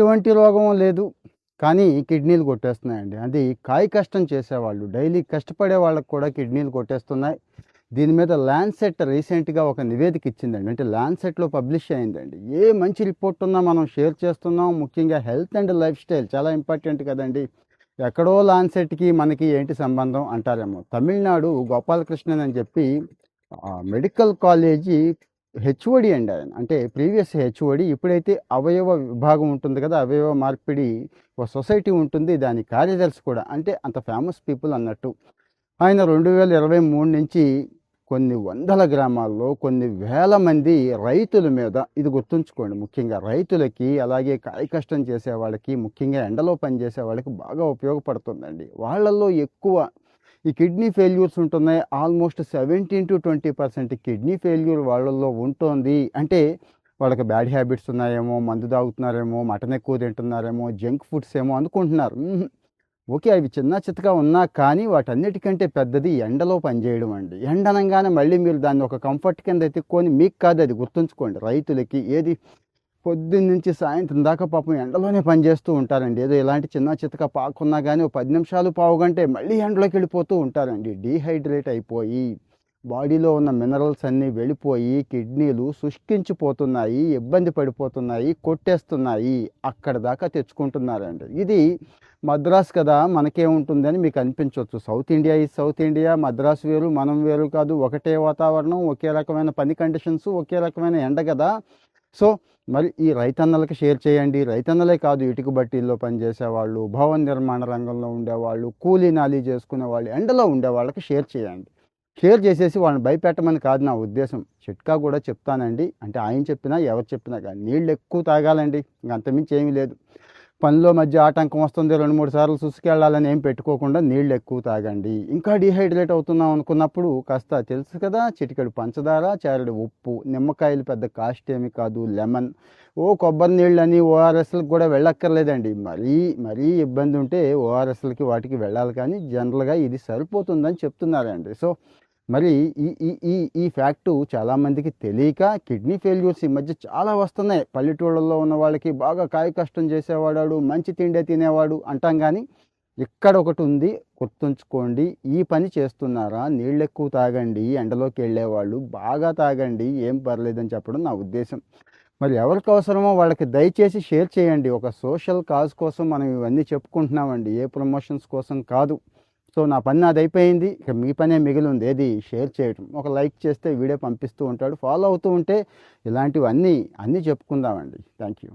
ఎటువంటి రోగం లేదు. కానీ కిడ్నీలు కొట్టేస్తున్నాయండి. అది కాయ కష్టం చేసేవాళ్ళు. డైలీ కష్టపడే వాళ్ళకి కూడా కిడ్నీలు కొట్టేస్తున్నాయి. దీని మీద ల్యాన్సెట్ రీసెంట్గా ఒక నివేదిక ఇచ్చిందండి. అంటే ల్యాన్సెట్లో పబ్లిష్ అయిందండి. ఏ మంచి రిపోర్ట్ ఉన్నా మనం షేర్ చేస్తున్నాం. ముఖ్యంగా హెల్త్ అండ్ లైఫ్ స్టైల్ చాలా ఇంపార్టెంట్ కదండి. ఎక్కడో ల్యాన్సెట్కి మనకి ఏంటి సంబంధం అంటారేమో. తమిళనాడు గోపాలకృష్ణన్ అని చెప్పి మెడికల్ కాలేజీ హెచ్ఓడి అండి ఆయన. అంటే ప్రీవియస్ హెచ్ఓడి ఇప్పుడైతే అవయవ విభాగం ఉంటుంది కదా అవయవ మార్పిడి ఒక సొసైటీ ఉంటుంది దాని కార్యదర్శి కూడా. అంటే అంత ఫేమస్ పీపుల్ అన్నట్టు. ఆయన రెండు వేల ఇరవై మూడు నుంచి కొన్ని వందల గ్రామాల్లో కొన్ని వేల మంది రైతుల మీద ఇది గుర్తుంచుకోండి ముఖ్యంగా రైతులకి అలాగే కాయ కష్టం చేసే వాళ్ళకి ముఖ్యంగా ఎండలో పనిచేసే వాళ్ళకి బాగా ఉపయోగపడుతుందండి. వాళ్ళల్లో ఎక్కువ ఈ కిడ్నీ ఫెయిల్యూర్స్ ఉంటున్నాయి. Almost seventeen to twenty percent kidney failure వాళ్ళల్లో ఉంటుంది. అంటే వాళ్ళకి బ్యాడ్ హ్యాబిట్స్ ఉన్నాయేమో మందు తాగుతున్నారేమో మటన్ ఎక్కువ తింటున్నారేమో జంక్ ఫుడ్స్ ఏమో అనుకుంటున్నారు. ఓకే అవి చిన్న చితగా ఉన్నా కానీ వాటన్నిటికంటే పెద్దది ఎండలో పనిచేయడం అండి. ఎండనంగానే మళ్ళీ మీరు దాన్ని ఒక కంఫర్ట్ కింద ఎత్తుక్కొని మీకు కాదు అది గుర్తుంచుకోండి. రైతులకి ఏది పొద్దున్న నుంచి సాయంత్రం దాకా పాపం ఎండలోనే పనిచేస్తూ ఉంటారండి. ఏదో ఇలాంటి చిన్న చితక పాకున్నా కానీ ఒక పది నిమిషాలు పావుగంటే మళ్ళీ ఎండలోకి వెళ్ళిపోతూ ఉంటారండి. డీహైడ్రేట్ అయిపోయి బాడీలో ఉన్న మినరల్స్ అన్నీ వెళ్ళిపోయి కిడ్నీలు శుష్కించిపోతున్నాయి ఇబ్బంది పడిపోతున్నాయి కొట్టేస్తున్నాయి అక్కడ దాకా తెచ్చుకుంటున్నారండి. ఇది మద్రాస్ కదా మనకేముంటుందని మీకు అనిపించవచ్చు సౌత్ ఇండియా ఈ సౌత్ ఇండియా మద్రాస్ వేరు మనం వేరు కాదు ఒకటే వాతావరణం ఒకే రకమైన పని కండిషన్స్ ఒకే రకమైన ఎండ కదా. సో మరి ఈ రైతన్నలకి షేర్ చేయండి. రైతన్నలే కాదు ఇటుక బట్టీల్లో పనిచేసేవాళ్ళు భవన నిర్మాణ రంగంలో ఉండేవాళ్ళు కూలీ నాలీ చేసుకునే వాళ్ళు ఎండలో ఉండే వాళ్ళకి షేర్ చేయండి. షేర్ చేసేసి వాళ్ళని భయపెట్టమని కాదు నా ఉద్దేశం. చిట్కా కూడా చెప్తానండి. అంటే ఆయన చెప్పినా ఎవరు చెప్పినా కానీ నీళ్ళు ఎక్కువ తాగాలండి. అంతమించి ఏమీ లేదు. పనిలో మధ్య ఆటంకం వస్తుంది రెండు మూడు సార్లు సుసుకెళ్ళాలని ఏం పెట్టుకోకుండా నీళ్ళు ఎక్కువ తాగండి. ఇంకా డిహైడ్రేట్ అవుతున్నాం అనుకున్నప్పుడు కాస్త తెలుసు కదా చిటికెడు పంచదార చారుడు ఉప్పు నిమ్మకాయలు పెద్ద కాస్ట్ ఏమి కాదు లెమన్. ఓ కొబ్బరి నీళ్ళని ఓఆర్ఎస్లకు కూడా వెళ్ళక్కర్లేదండి. మరీ మరీ ఇబ్బంది ఉంటే ఓఆర్ఎస్లకి వాటికి వెళ్ళాలి కానీ జనరల్గా ఇది సరిపోతుందని చెప్తున్నారండి. సో మరి ఈ ఈ ఈ ఈ ఫ్యాక్టు చాలామందికి తెలియక కిడ్నీ ఫెయిల్యూర్స్ ఈ మధ్య చాలా వస్తున్నాయి. పల్లెటూళ్ళల్లో ఉన్న వాళ్ళకి బాగా కాయ కష్టం చేసేవాడాడు మంచి తిండే తినేవాడు అంటాం కానీ ఇక్కడ ఒకటి ఉంది గుర్తుంచుకోండి ఈ పని చేస్తున్నారా? నీళ్ళు ఎక్కువ తాగండి ఎండలోకి వెళ్ళేవాళ్ళు బాగా తాగండి ఏం పర్లేదని చెప్పడం నా ఉద్దేశం. మరి ఎవరికి అవసరమో వాళ్ళకి దయచేసి షేర్ చేయండి. ఒక సోషల్ కాజ్ కోసం మనం ఇవన్నీ చెప్పుకుంటున్నామండి. ఏ ప్రమోషన్స్ కోసం కాదు. సో నా పని నాది అయిపోయింది ఇక మీ పనే మిగిలి ఉంది ఏది షేర్ చేయటం. ఒక లైక్ చేస్తే వీడియో పంపిస్తూ ఉంటాడు. ఫాలో అవుతూ ఉంటే ఇలాంటివన్నీ అన్నీ చెప్పుకుందామండి. Thank you